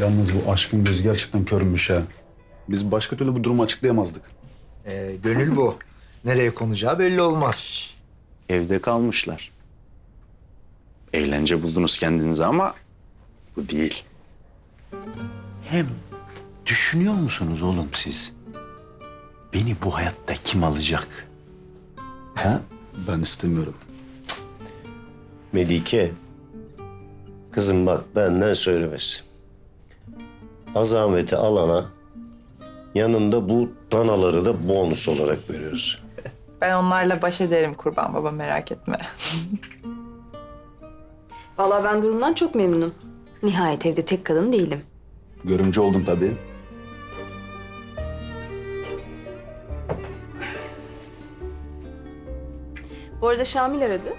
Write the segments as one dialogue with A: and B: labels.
A: Yalnız bu aşkın gözü gerçekten körmüş ha. Biz başka türlü bu durumu açıklayamazdık.
B: Ee, gönül bu. Nereye konacağı belli olmaz.
C: Evde kalmışlar. Eğlence buldunuz kendinize ama bu değil. Hem düşünüyor musunuz oğlum siz? Beni bu hayatta kim alacak? Ha?
A: Ben istemiyorum.
D: Melike. Kızım bak benden söylemesi. Azameti alana yanında bu danaları da bonus olarak veriyoruz.
E: Ben onlarla baş ederim kurban baba merak etme.
F: Vallahi ben durumdan çok memnunum. Nihayet evde tek kadın değilim.
A: Görümcü oldum tabii.
F: Bu arada Şamil aradı.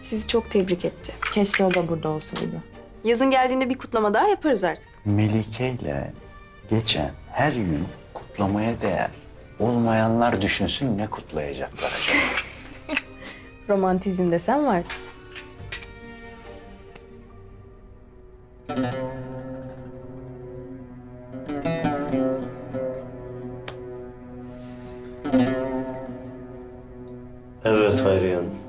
F: Sizi çok tebrik etti.
E: Keşke o da burada olsaydı.
F: Yazın geldiğinde bir kutlama daha yaparız artık.
C: Melike ile geçen her gün kutlamaya değer. Olmayanlar düşünsün ne kutlayacaklar acaba?
F: Romantizm desem var.
D: Evet Hayriye Hanım.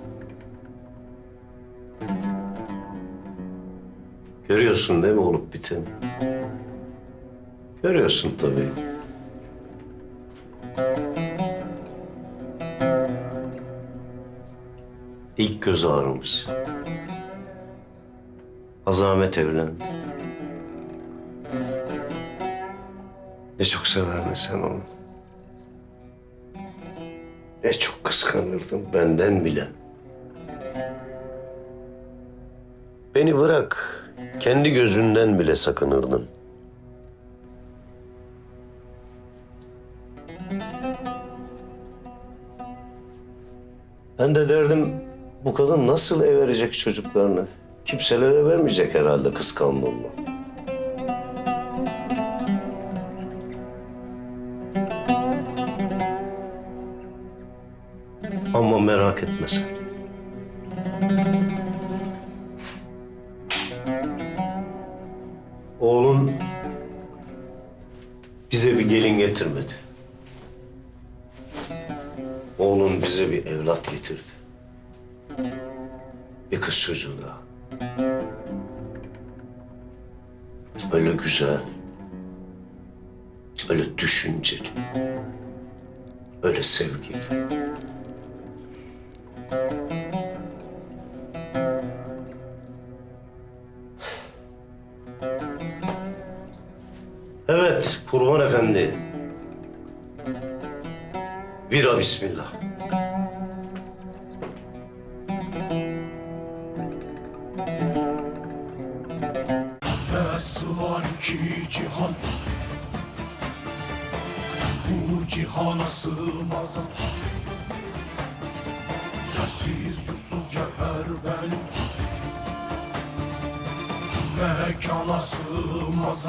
D: Görüyorsun değil mi olup biteni? Görüyorsun tabii. İlk göz ağrımız. Azamet evlendi. Ne çok severdin sen onu. Ne çok kıskanırdın benden bile. Beni bırak, kendi gözünden bile sakınırdın. Ben de derdim bu kadın nasıl ev verecek çocuklarını? Kimselere vermeyecek herhalde kıskanmamla. Ama merak etme sen. Oğlun bize bir gelin getirmedi. Oğlun bize bir evlat getirdi. Bir kız çocuğu daha. Öyle güzel, öyle düşünceli, öyle sevgili. Evet, Kurban Efendi. Vira bismillah.
G: Nasıl ki cihan Bu cihana sığmaz Yersiz yursuz cevher benim Mekana sığmaz